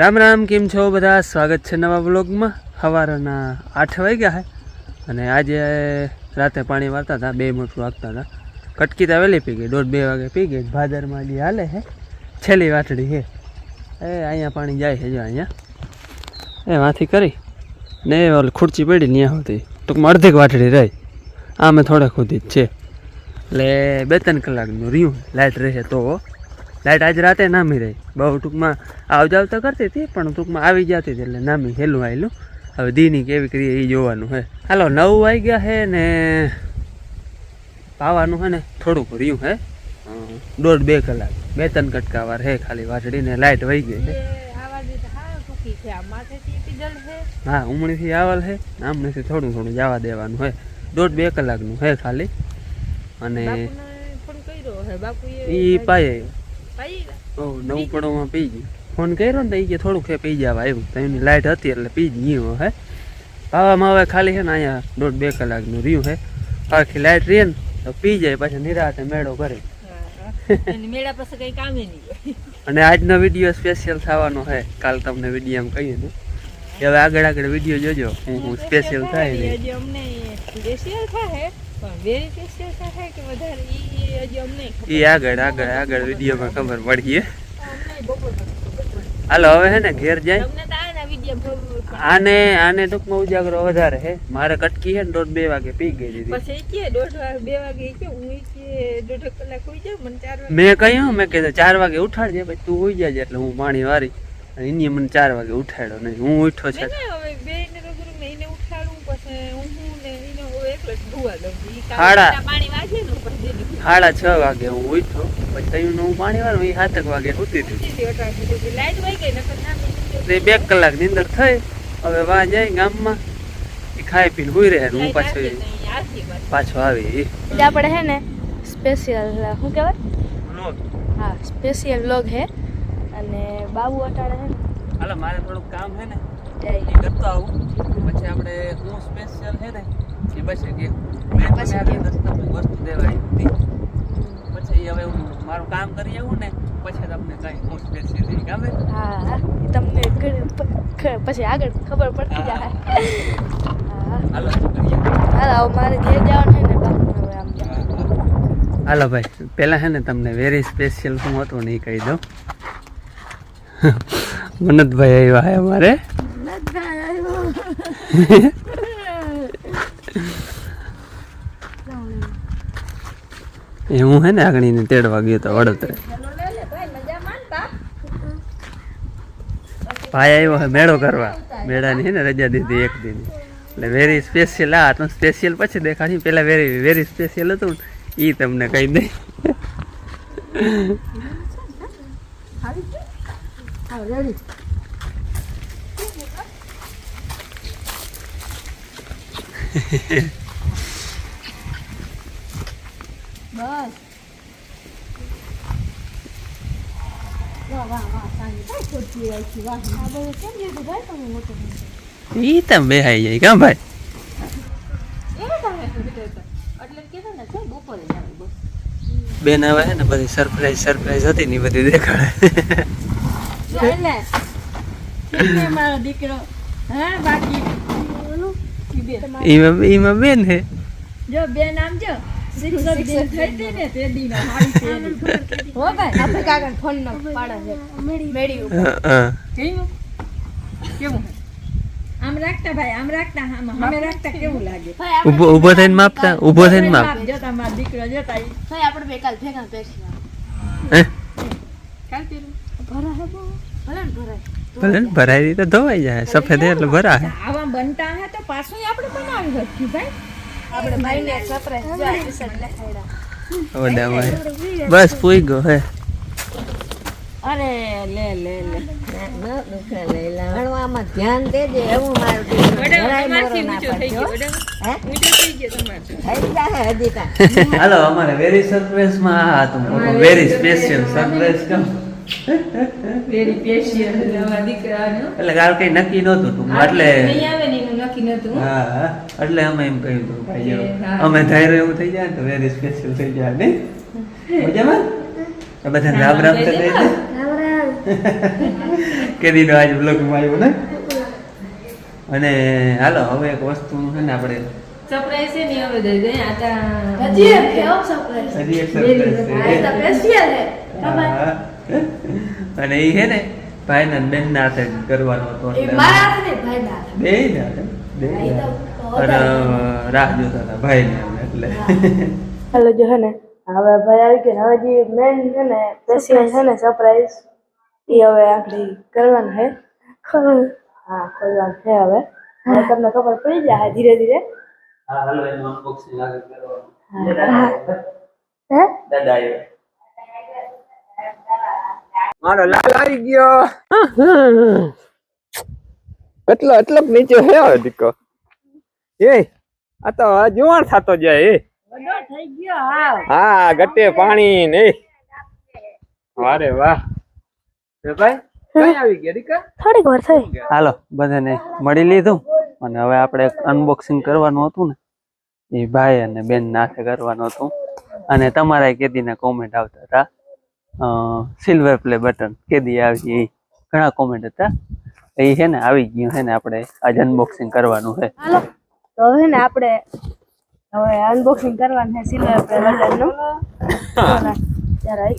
રામ રામ, કેમ છો બધા? સ્વાગત છે નવા બ્લોગમાં સવારના આઠ વાગ્યા હે અને આજે રાતે પાણી વારતા હતા, બે મોટું વાગતા હતા. કટકી તો વહેલી પી ગઈ, દોઢ બે વાગે પી ગઈ. ભાદરમાં જે હાલે હે. છેલ્લી વાટડી છે એ અહીંયા પાણી જાય છે, જો અહીંયા. એ વાંથી કરી. ને ઓલી ખુરચી પડી ત્યાં સુધી. ટૂંકમાં અડધીક વાટડી રહી. આમે થોડેક સુધી જ છે. એટલે બે ત્રણ કલાકનું રહ્યું. લાઇટ રહેશે તો લાઇટ આજ રાતે નામી રહી. બહુ ટૂંકમાં આવ આવતા તો કરતી હતી પણ ટૂંકમાં આવી જતી હતી એટલે નામી હેલું આવેલું હવે દીની કેવી કરીએ એ જોવાનું હે. હાલો નવ વાગી ગયા છે ને પાવાનું છે ને થોડુંક રહ્યું હે. દોઢ બે કલાક. બે ત્રણ કટકા વાર હે ખાલી વાછડીને લાઇટ વહી ગઈ છે હા ઉમણીથી આવલ છે આમણીથી થોડું થોડું જવા દેવાનું હે. દોઢ બે કલાકનું હે ખાલી. અને એ પાયે નવું પડોમાં પી ગયું. ફોન કર્યો ને તો એ કે થોડુંક હે પી જવા આવ્યું તો એની લાઇટ હતી એટલે પી ગયું હે પાવામાં હવે ખાલી છે ને અહીંયા દોઢ બે કલાકનું રહ્યું હે. આખી લાઇટ રહે ને તો પી જાય પછી નિરાતે મેળો કરે મેળા પાસે કઈ કામે નહીં અને આજનો વીડિયો સ્પેશિયલ થવાનો છે કાલ તમને વીડિયો એમ કહીએ ને. કે હવે આગળ આગળ વીડિયો જોજો. હું હું સ્પેશિયલ થાય ને અમને સ્પેશિયલ થાય પણ વેરી સ્પેશિયલ થાય કે વધારે એ આગળ આગળ આગળ વિડીયોમાં ખબર પડીએ. હાલો હવે હે ને ઘેર જાય. આના. આને ટૂંકમાં ઉજાગરો વધારે હે. મારે કટકી હે ને દોઢ બે વાગે પી ગઈ દીધી. મેં કહ્યું મેં કીધું ચાર વાગે ઉઠાડજે પછી તું ઉઈ જાય એટલે હું પાણી વારી. એની મને ચાર વાગે ઉઠાડ્યો નહીં. હું ઉઠ્યો છે મેં ને હવે બેયને રૂબરૂ મેં એને ઉઠાડું પછી હું હું ને હાડા. છ વાગે હું ઉઠો પછી તયું હું પાણી વાળું એ સાતક વાગે ઉઠી હતી ગઈ નકર ના બે અંદર થઈ હવે વાં જાય ગામમાં એ ખાઈ પીને હુઈ રહે હું પાછો પાછી. આવી એટલે આપણે હે ને સ્પેશિયલ શું કહેવાય? હા સ્પેશિયલ વ્લોગ હે. અને બાબુ અટાડે હે હાલો મારે થોડુંક કામ હે ને જાય. એ કરતો આવું. પછી આપણે હું સ્પેશિયલ હે ને પછી મેં રસ્તામાં વસ્તુ દેવા પછી હવે હું મારું કામ કરી આવું ને પછી તમને કઈ હું સ્પેશિયલ ગમે? હા એ તમને પછી આગળ ખબર પડતી જાય. હાલો મારે જે જવાનું છે ને હવે આમ હાલો ભાઈ પહેલાં છે ને તમને વેરી સ્પેશિયલ શું હતું ને એ કહી દઉં. મનતભાઈ આવ્યા અમારે. એ હું હે ને આગળીને તેડવા ગયો તો વડોદરા ભાઈ આવ્યો હે મેળો કરવા. મેળાની હે ને રજા દીધી એક દિન. એટલે વેરી સ્પેશિયલ આ તમે સ્પેશિયલ પછી દેખાડી પેલા વેરી વેરી સ્પેશિયલ હતું એ તમને કહી દઈ બસ. ઈ તમે આવી જાય કાં ભાઈ? એટલે કીધું ને કે બપોરે જાવ બેન હવે છે ને બધી સરપ્રાઈઝ સરપ્રાઈઝ હતી ને બધી દેખાડે. મારો દીકરો. હા બાકી? ઈ બેન. ઈમાં ઈમાં બેન હે? જો બે નામ જો. શિક્ષક દિન થઈ હતી ને તે દિન હારી તે દી. હો ભાઈ આપણે કાકા ફોન નો પાડે છે મેળી ઉપર હા, હા. કેવું કેવું આમ રાખતા ભાઈ આમ રાખતા આમ સામે રાખતા કેવું લાગે ભાઈ આપણે ઊભો ઊભો થઈને માપતા ઊભો થઈને માપ બાપ જોતા મારો દીકરો જોતા ઈ ભાઈ આપણે બે કાલ ભેગા બેસી હે કાલ પેલું ભરા હે બહુ ભલે ને ભરાય ભલે ને ભરાઈ રીતે ધોવાઈ જાય સફેદ એટલે ભરાય આવા બનતા હે તો પાછું આપણે બનાવી શકીએ ભાઈ આપણે ભાઈને સરપ્રાઈઝ બસ પૂઈ ગયો હે. અરે લે લે લે. ભણવામાં ધ્યાન દેજે એવું મારું ના? થઈ જાહે હજી કાંઈ. હાલો અમારે વેરી સરપ્રાઈઝમાં આ હતું. વેરી સ્પેશિયલ સરપ્રાઈઝ કેમ વેરી પેશિયલ દીકરાનો. એટલે કાલ કઈ નક્કી નહોતું તું એટલે નહીં આવે ને નક્કી નતું હા. એટલે અમે એમ કહ્યું હતું ભાઈ અમે ધાર્યું એવું થઈ જાય તો વેરી સ્પેશિયલ થઈ જાય ને મજામાં બધા રામ રામ રામ કરી દે કેદીનો આજ બ્લોગમાં આવ્યો ને અને હાલો હવે એક વસ્તુ છે ને આપણે સરપ્રાઈઝ છે ને હવે દઈ દે આ તા હજી એક છે હજી એક surprise આ તો છે. special છે. ખબર? હા. અને એ છે ને ભાઈના ને બેનના હાથે કરવાનો હતો. બે ના અને રાહ જોતા હતા ભાઈને એટલે. હાલો જો હે ને હવે ભાઈ આવી ગયો હવે જે મેન છે ને સ્પેશિયલ છે ને સરપ્રાઈઝ એ હવે આપણે કરવાનું છે. હા ખોલવાનું છે હવે. હવે તમને ખબર પડી જાય ધીરે ધીરે. હા હાલો એનું અનબોક્સિંગ આગળ કરવાનું. હે? દાદા આવ્યો. મારો લાલ આવી ગયો. એટલો એટલો નીચે હે દીકો? એ આ તો જુવાણ થતો જાય એ. હા ગટે પાણી ને વારે વાહ. ભાઈ કઈ આવી ગયા દીકા? થોડીક વાર થઈ. હાલો બધાને મળી લીધું. અને હવે આપણે અનબોક્સિંગ કરવાનું હતું ને એ ભાઈ અને બેન નાથે કરવાનું હતું. અને તમારા કેદીના કોમેન્ટ આવતા હતા. સિલ્વર પ્લે બટન કેદી આવી ઘણા કોમેન્ટ હતા. એ છે ને આવી ગયું છે ને આપણે આજ અનબોક્સિંગ કરવાનું છે તો હવે ને આપણે હવે અનબોક્સિંગ કરવાનું છે સિલ્વર પ્લે બટનનું જરા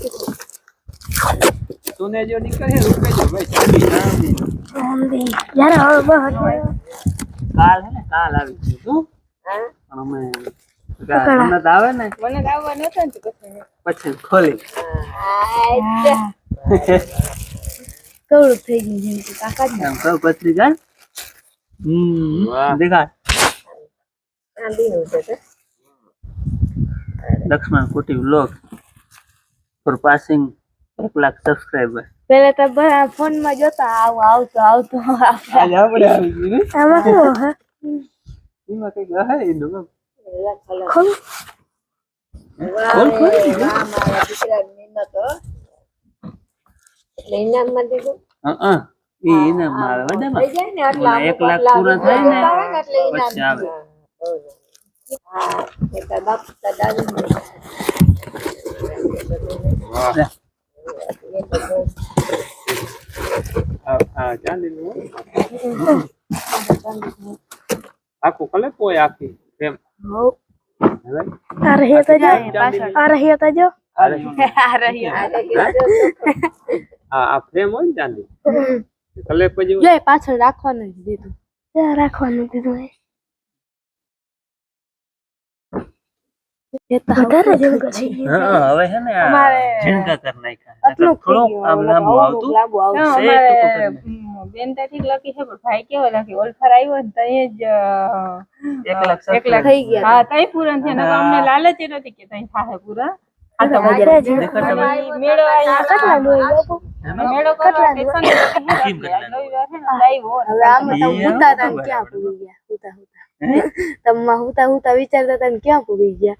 તું જો નીકળે રૂપે જો ભાઈ ચાંદી યાર હવે બહુ કાલ હે ને કાલ આવી ગયું તું પણ અમે તમને તો આવે ને મને આવવા નતો ને તો પછી પછી ખોલી કવડું થઈ ગયું જેમ કે કાકા જ એમ કહું પત્રિકા હમ વાહ. દેખાડ ચાંદીનું છે તે. Laxman Kuti vlog for passing એક લાખ સબસ્ક્રાઈબર પેલા તો બધા ફોનમાં જોતા આવ આવતો આવતો આજે આપણે આવી ગયું ને આમાં કેવો હે એમાં કંઈક હે એનું એક લાખ પૂરા થાય ને, પછી આવે. આખું કલે કોઈ આખી એમ. હો આ રહી તો જો. આ તો જો આ. આ ફ્રેમ હોય ને ચાંદી કલે પછી જો પાછળ રાખવાનું જ દીધું ત્યાં રાખવાનું દીધું એ વધારે જેવું હં, હવે છે ને આ અમારે- ઝીણકા કરી નાખ્યા. થોડુંક આમ લાંબુ આવતું લાંબુ આવતું બેન તો લખી છે પણ ભાઈ કેવો લખી? ઓલફર આવ્યો ને તઈ જ એક લાખ એક લાખ. થઈ ગયા. હા તઈ પૂરણ છે ને અમને લાલચ એ નથી કે તઈ થાહે પૂરા ને લાઈવ હોય. હવે આમાં તમે ઈ હુતા આમ હતા ને ખબર ક્યાં પડે. પૂગી ગયા? હુતા હુતા. તમે હુતા હુતા વિચારતા હતા ને ક્યાં પૂગી ગયા?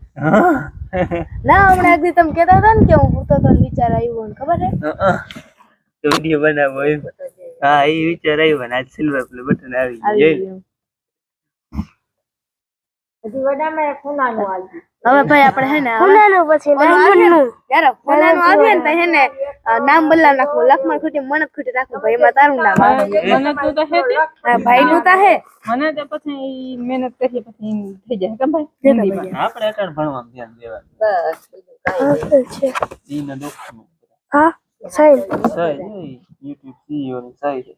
ના હમણાં એકદી તમે કેતા હતા ને કે હું હુતો તો વિચાર આવ્યો ને ખબર હે વીડિયો બનાવો હા એ વિચાર આવ્યો ને આજ સિલ્વર પ્લે બટન આવી ગયું આવી જોઈ લો. ગયું હજી વડામાં એક ખૂણાનું આવ્યું. હવે ભાઈ આપણે હે ને ફોનાનું પછી ડાયમંડનું યાર ફોનાનું આવે ને તો હે ને અ, નામ બદલા નાખવું લખમણ ખૂટી મનત ખૂટી રાખવું ભાઈ એમાં તારું નામ આવે મને તો તો હે તે. આ ભાઈનું તો હે મને તો પછી ઈ મહેનત કરીએ પછી ઈ થઈ જાય કે ભાઈ હિન્દીમાં. આપણે અત્યારે ભણવામાં ધ્યાન દેવાનું બસ બીજું કાંઈ નહીં. ઈને ડોક્યુમેન્ટ હા સાઈન સહી યુટ્યુબ સીઈઓ ની સહી છે.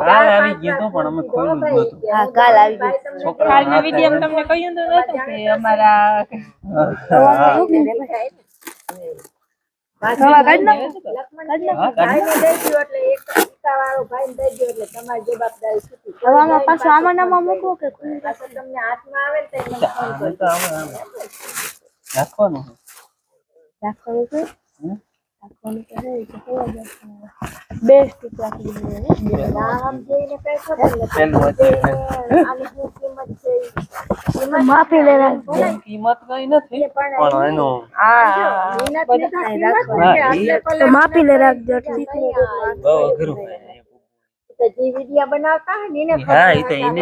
કાલ આવી ગયું તો પણ અમે ખોલ્યું જ નતું હા કાલ આવી ગયું. છોકરા કાલના વિડીયોમાં તમને કહ્યું તો નતું કે અમારા ને રાખવાનું? રાખવાનું તો કે બેસ્ટ રાખી દીધું કઈ ખબર ઈ. માફી લે રાખજો કિંમત કઈ નથી પણ એનો હા, બહુ અઘરું બનાવતા હોય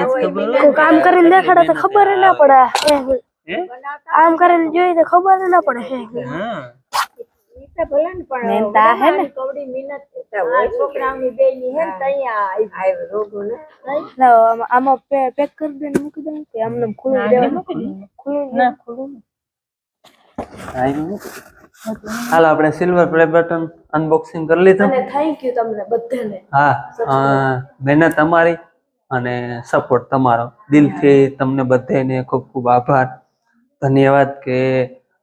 હોય કામ કરીને દેખાડે તો ખબર ના પડે. આમ કરીને જોઈ તો ખબર ના પડે તો ભલે ને પણ મહેનતા હે ને? કવડી મહેનત કરતા હોય છોકરાઓની હે ને તૈયા આવ્યો રોગો ને. આમાં- આમાં પેક કરી દે મૂકી દઉં કે આમને ખુલ્લું દેવાનું. ખુલ્લું ના ખુલ્લું હાલો આપણે સિલ્વર પ્લે બટન અનબોક્સિંગ કરી લીધું. અને થેન્ક યુ તમને બધાને. હા અ, મહેનત તમારી અને સપોર્ટ તમારો. દિલથી તમને બધાને ખૂબ ખૂબ આભાર. ધન્યવાદ કે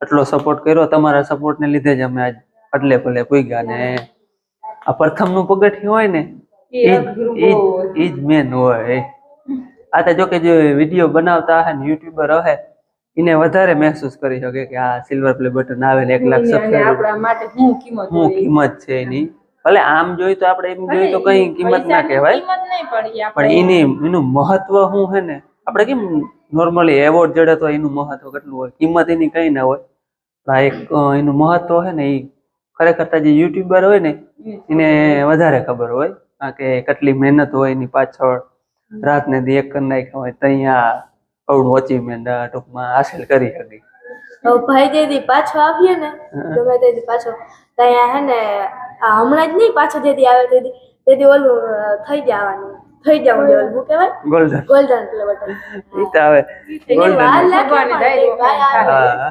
આટલો સપોર્ટ કર્યો તમારા સપોર્ટને લીધે જ અમે આજ અટલે ભલે પૂગ્યા ને. આ પ્રથમનું પગથિયું હોય ને એ જ- મેન હોય. આ તો જોકે જે વીડિયો બનાવતા હે ને યુટ્યુબર હે એને વધારે મહેસૂસ કરી શકે કે આ સિલ્વર પ્લે બટન આવે ને એક લાખ સબસ્ક્રાઈબર આપણા માટે શું કિંમત શું કિંમત છે એની? ભલે આમ જોઈ તો આપણે એમ જોઈએ તો કઈ કિંમત ના કહેવાય કિંમત નહીં પડી પણ એની એનું મહત્વ શું છે ને? આપણે કેમ નોર્મલી એવોર્ડ જડે તો એનું મહત્વ કેટલું હોય? કિંમત એની કઈ ના હોય. આ એક એનું મહત્વ છે ને એ ખરેખર જે યુટ્યુબર હોય ને એને વધારે ખબર હોય. કારણ કે કેટલી મહેનત હોય એની પાછળ. રાત ને દી એક કરી નાખ્યા હોય તો અહીંયા અવડું અચીવમેન્ટ ટૂંકમાં હાસિલ કરી શકી. ભાઈ જેથી પાછો આવીએ ને ગમે તેથી પાછો ત્યાં હે ને આ હમણાં જ નહીં પાછો જેથી આવે તેથી તેથી ઓલું થઈ જવાનું થઈ જવું જોઈએ ઓલું શું કહેવાય? ગોલ્ડન ગોલ્ડન પ્લે બટન વાર ગોલ્ડન લાગે પણ તે ભાઈ આવે. હા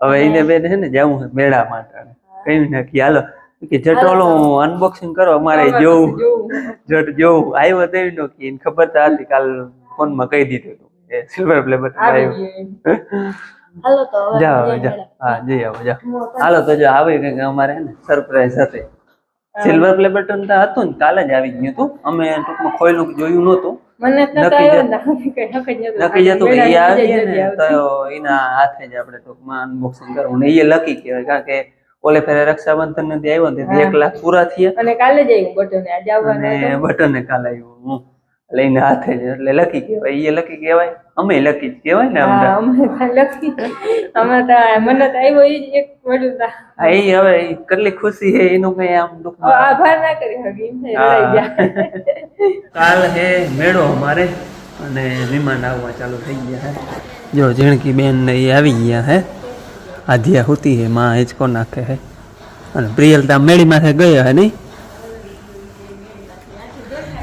હવે એને બેન છે ને જવું છે મેળા માટે. કઈ નાખી હાલો. કે જટોલો અનબોક્સિંગ કરો અમારે જોવું. જટ જોવું. આવ્યો તો એવી નો કે એને ખબર તો હતી કાલ ફોનમાં કહી દીધું હતું. કે સિલ્વર પ્લે બટન આવ્યું. હાલો તો જાઓ જાઓ. હા જઈ આવો જાઓ. હાલો તો જો આવે કે અમારે ને સરપ્રાઈઝ હતી. સિલ્વર પ્લે બટન તો હતું ને કાલે જ આવી ગયું હતું. અમે ટૂંકમાં ખોયલું જોયું નહોતું. મને તો નક્કી આવ્યો જ- ને કઈ નક્કી જ નહોતું. નક્કી જતું કે એ મેળા ને તો એના હાથે જ આપણે ટૂંકમાં અનબોક્સિંગ કરવું ને એ લકી કહેવાય કારણ કે ઓલે ફેરે રક્ષાબંધન નથી આવ્યો ને એક લાખ પૂરા થયા. અને કાલે જ આવ્યું બટન આજે આવવાનું બટન ને આવ્યું. હું લઈને હાથે એટલે લકી કહેવાય એ લકી કહેવાય અમે લકી જ કહેવાય ને અમે લખી અમે તો મને તો આવ્યો એ એક વડું હા એ હવે કેટલી ખુશી હે એનું કઈ આમ દુઃખ આભાર ના કરી કાલ હે મેળો અમારે અને વિમાન આવવા ચાલુ થઈ ગયા હે. જો જીણકી બેન ને એ આવી ગયા હે. આધિયા હોતી હે માં હિંચકો નાખે હે. અને પ્રિયલતા મેળી માથે ગયો હે નહીં?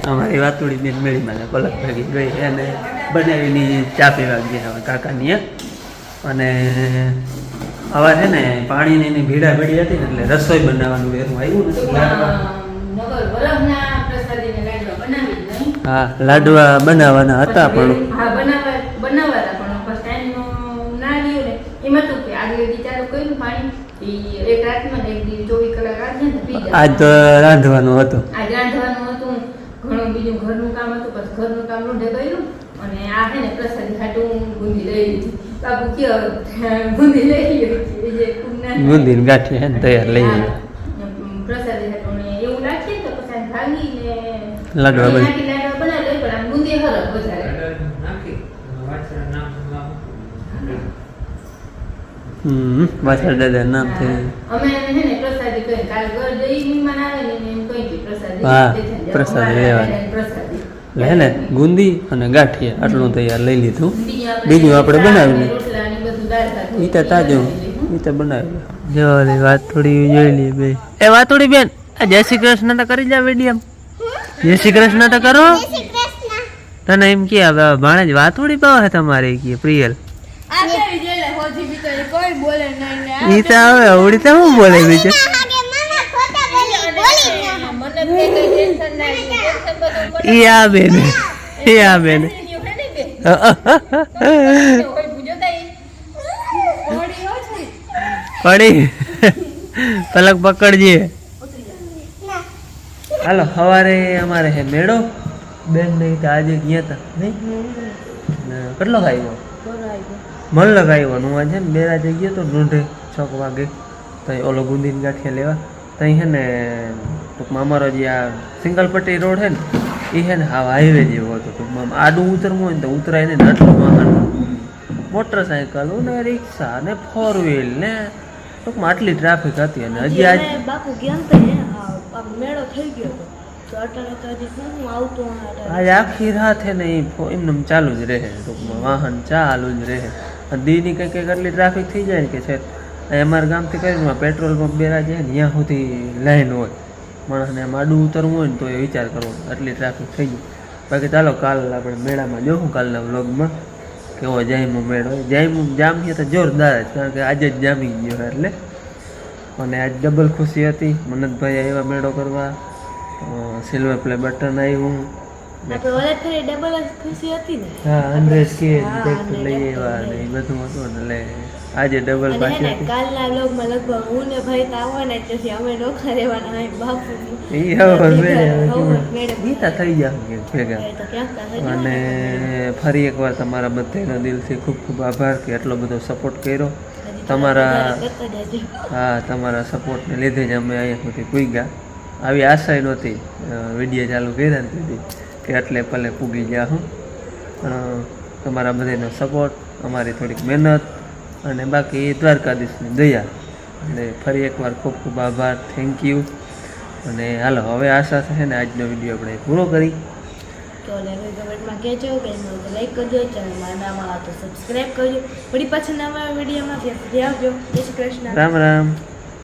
અમારી વાતુડી બેન મેળી મને પલક ભાગી ગઈ. અને બનાવીની ચા પીવા ગયા હવે કાકાની અને હવે છે ને પાણીની એની ભીડા ભીડી હતી ને એટલે રસોઈ બનાવવાનું વેરું આવ્યું નથી હા લાડવા બનાવવાના હતા પણ. આજે તો રાંધવાનું હતું. આજ બીજું ઘરનું કામ હતું પછી ઘરનું કામ રૂઢે કર્યું અને આ છે ને પ્રસાદી હાટું બુંદી લઈ લીધી. બાબુ કયો બુંદી લઈ લીધી જે કુંડના ગાંઠી હે ને તૈયાર લઈ આવ્યો પ્રસાદી હાટું એવું રાખીએ તો પછી ભાંગીને લાડવા બની લાડવા બનાવી પણ આમ બુંદી હરખ વધારે. હમ વાછળ દાદા નામ છે અમે એને છે ને પ્રસાદી કઈ કાલ ઘર જઈ મહેમાન આવે ને એમ કહી કે પ્રસાદી પ્રસાદી લેવાની. હે ને ગુંદી અને ગાંઠિયા આટલું તૈયાર લઈ લીધું. બીજું આપણે બનાવ્યું ઈ તો તાજું એ તો બનાવી જો વાત થોડી જોઈ લઈએ બે. એ વાતોડી બેન આ જય શ્રી કૃષ્ણ તો કરી જા મીડિયમ જય શ્રી કૃષ્ણ તો કરો. તને એમ કે હવે ભાણે જ વાતોડી પાવ હે તમારે કે પ્રિયલ. ઈ તો હવે અવડી તો શું બોલે બીજું મને કઈ કઈ ટેન્શન ના લે ટેન્શન બધું મને ઈ આ બેન ઈ આ બેન રહ્યું હે ને. છે પડી. પલક પકડજે. હાલો, સવારે અમારે હે મેળો. બેન નહીં તો આજે ગયા હતા નહીં? કેટલો ખાયો મન લગાવ્યો હું આજે ને, બે રાજે ગયો તો ઢૂંઢે છ વાગે. તો ઓલો ગુંદીન ગાંઠિયા લેવા. ત્યાં હે ને, ટૂંકમાં અમારો જે આ સિંગલ પટ્ટી રોડ હે ને એ હે ને હા હાઈવે જેવો હતો ટૂંકમાં આડું ઉતરવું હોય ને તો ઉતરાય ને આટલું વાહન. મોટરસાયકલ ને રિક્ષા ને ફોર વ્હીલ ને. ટૂંકમાં આટલી ટ્રાફિક હતી અને હજી આજ બાપુ ગયા આ મેળો થઈ ગયો હતો. તો તો. આજ આખી રાત હે ને એ ફો- ચાલુ જ રહે. ટૂંકમાં વાહન ચાલુ જ રહે. અને દીની કંઈક કંઈક આટલી ટ્રાફિક થઈ જાય ને કે છે. અમારા ગામથી કરીને પેટ્રોલ પંપ બેરા જાય ને ત્યાં સુધી લાઈન હોય. માણસને માડું ઉતરવું હોય ને તો એ વિચાર કરવો આટલી ટ્રાફિક થઈ ગઈ. બાકી ચાલો કાલ આપણે મેળામાં જોઉં કાલના વ્લોગમાં કેવો જાયમો મેળો. જાયમો જામ છે તો જોરદાર જ કારણ કે આજે જ જામી ગયો એટલે. અને આજ ડબલ ખુશી હતી. મનતભાઈ આવ્યા મેળો કરવા. સિલ્વર પ્લે બટન આવ્યું આપણે ઓલે ફરી ડબલ ખુશી હતી ને. હા હંડ્રેડ કે લઈ આવ્યા ને એ બધું હતું ને એટલે આજે ડબલ પાછી કાલના વ્લોગમાં લગભગ હું ને ભાઈ તો આવવાના જ નથી અમે નોખા રહેવાના હોય બાપુ ઈ હવે. ગીતા થઈ ગયા ભેગા. અને ફરી એકવાર તમારા બધાનો દિલથી ખૂબ ખૂબ આભાર કે એટલો બધો સપોર્ટ કર્યો. તમારા. હા તમારા સપોર્ટને લીધે જ અમે અહીંયા સુધી પૂગ્યા. આવી આશા નહોતી વીડિયો ચાલુ કર્યા ને તેથી કે એટલે પલે પૂગી ગયા હું. પણ તમારા બધાનો સપોર્ટ અમારી થોડીક મહેનત અને બાકી દ્વારકાધીશની દયા. અને ફરી એકવાર ખૂબ ખૂબ આભાર. થેન્ક યુ અને હાલો હવે આશા છે ને આજનો વીડિયો આપણે પૂરો કરી. તો લેખો કમેન્ટમાં કહેજો લાઈક કરજો ચેનલમાં નામ તો સબસ્ક્રાઈબ કરજો. નવા વિડીયોમાં આવજો. જય શ્રી કૃષ્ણ. રામ રામ.